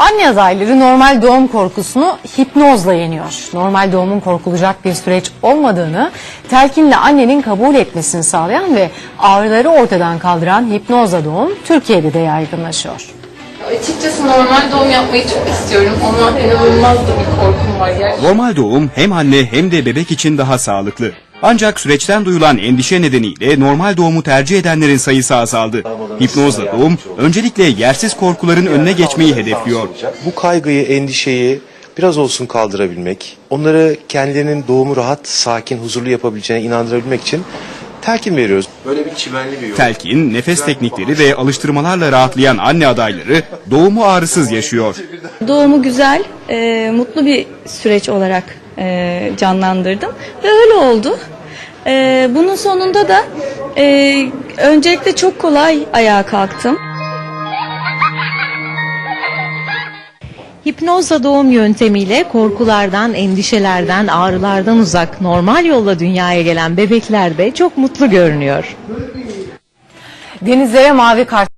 Anne adayları normal doğum korkusunu hipnozla yeniyor. Normal doğumun korkulacak bir süreç olmadığını telkinle annenin kabul etmesini sağlayan ve ağrıları ortadan kaldıran hipnozla doğum Türkiye'de de yaygınlaşıyor. Açıkçası normal doğum yapmayı çok istiyorum ama inanılmaz da bir korkum var gerçekten. Normal doğum hem anne hem de bebek için daha sağlıklı. Ancak süreçten duyulan endişe nedeniyle normal doğumu tercih edenlerin sayısı azaldı. Hipnozla doğum öncelikle yersiz korkuların önüne geçmeyi hedefliyor. Bu kaygıyı, endişeyi biraz olsun kaldırabilmek, onları kendilerinin doğumu rahat, sakin, huzurlu yapabileceğine inandırabilmek için telkin veriyoruz. Böyle bir çimenli bir yol. Telkin, nefes teknikleri ve alıştırmalarla rahatlayan anne adayları doğumu ağrısız yaşıyor. Doğumu güzel, e, mutlu bir süreç olarak e, canlandırdım ve öyle oldu. E, bunun sonunda da e, öncelikle çok kolay ayağa kalktım. Hipnozla doğum yöntemiyle korkulardan, endişelerden, ağrılardan uzak normal yolla dünyaya gelen bebekler de çok mutlu görünüyor. Denizlere mavi kart